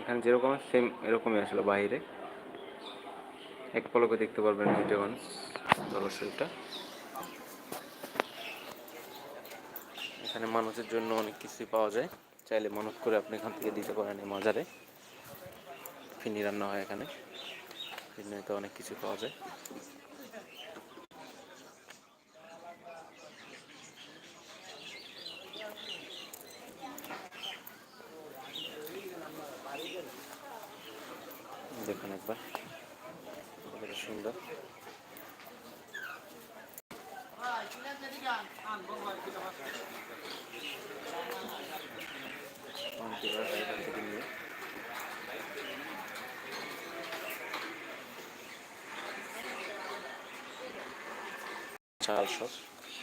এখানে যেরকম সেম এরকমই আসলে বাইরে। এক পলকে দেখতে পারবেন দরবার শরীফটা এখানে মানুষের জন্য অনেক কিছুই পাওয়া যায়। চাইলে মানত করে আপনি এখান থেকে দিতে পারেন এই মাজারে। ফিনি রান্না হয় এখানে। ফিরনিতে অনেক কিছু পাওয়া যায়। দেখুন একবার। সুন্দর। চাল সব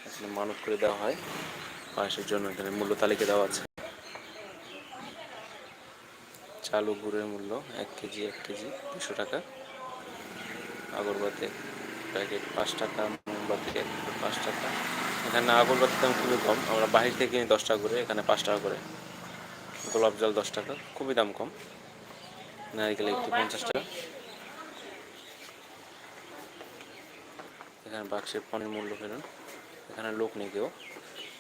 এখানে মানত করে দেওয়া হয়। পায়েসের জন্য এখানে মূল্য তালিকা দেওয়া আছে। চাল ও গুড়ের মূল্য এক কেজি এক কেজি দুশো টাকা। আগরবাতি প্যাকেট পাঁচ টাকা মোমবাতি এক পাঁচ টাকা। এখানে আগরবাতির দাম খুবই কম। আমরা বাহির থেকে কিনি দশ টাকা করে, এখানে পাঁচ টাকা করে। গোলাপ জল দশ টাকা, খুবই দাম কম। নারিকেল একটু পঞ্চাশ টাকা। এখানে বাক্সের পানির মূল্য ফেলুন। এখানে লোক নেই কেউ।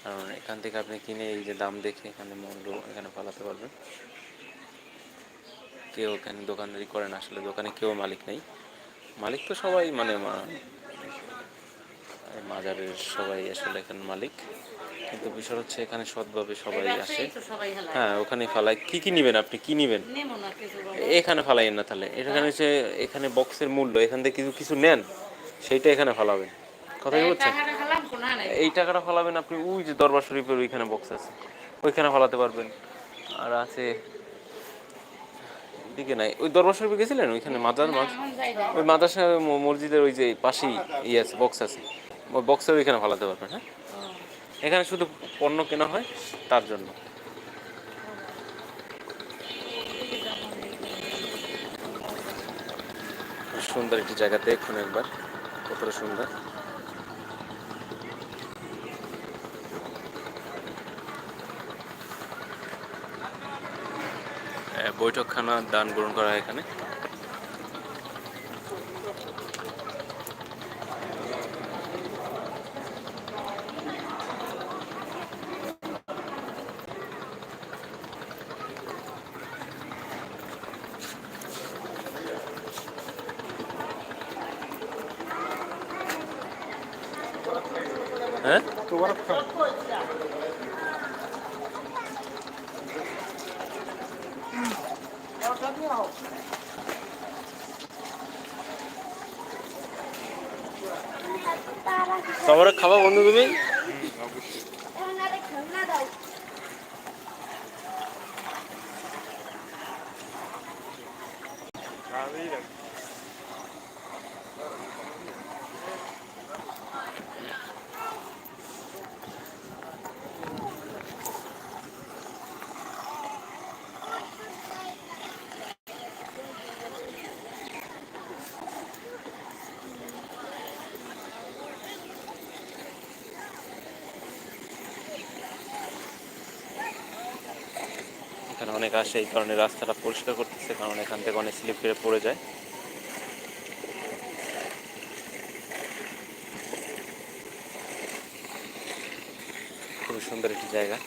কারণ এখান থেকে আপনি কিনে এই যে দাম দেখে এখানে মূল্য এখানে পালাতে পারবেন। কেউ এখানে দোকানদারি করে না আসলে দোকানে কেউ মালিক নেই। মালিক তো সবাই মানে মাজারের সবাই আসলে এখানে মালিক। কিন্তু বিষয় হচ্ছে এখানে সৎভাবে সবাই আসে। হ্যাঁ ওখানে ফালাই কি কি নেবেন আপনি? কি নেবেন। এখানে ফালাইয়েন না তাহলে। এখানে হচ্ছে এখানে বক্সের মূল্য এখান থেকে কিছু কিছু নেন সেইটা এখানে ফালাবেন। কথা বলছেন। এই টাকাটা ফালাবেন আপনি ওই যে দরবার শরীফের ওইখানে বক্স আছে। ওইখানে ফালাতে পারবেন। আর আছে দিকে নাই। ওই দরবার শরীফে গেছিলেন? ওইখানে মাজার মাছ এখন। ওই মাদ্রাসা ম- মসজিদের ওই যে পাশেই ইয়ে আছে বক্স আছে। ওই বক্সের ওইখানে ফালাতে পারবেন হ্যাঁ? এখানে শুধু পণ্য কেনা হয় তার জন্য। সুন্দর একটি জায়গা দেখুন একবার কতটা সুন্দর। বৈঠকখানা দান গ্রহণ করা হয় এখানে। হ্যাঁ? সবার খাবা বন্ধু তুমি এখানে অনেক আসে, এই কারণে রাস্তাটা পরিষ্কার করতেছে, কারণ এখান থেকে অনেক স্লিপ করে পড়ে যায়। খুবই সুন্দর একটি জায়গা।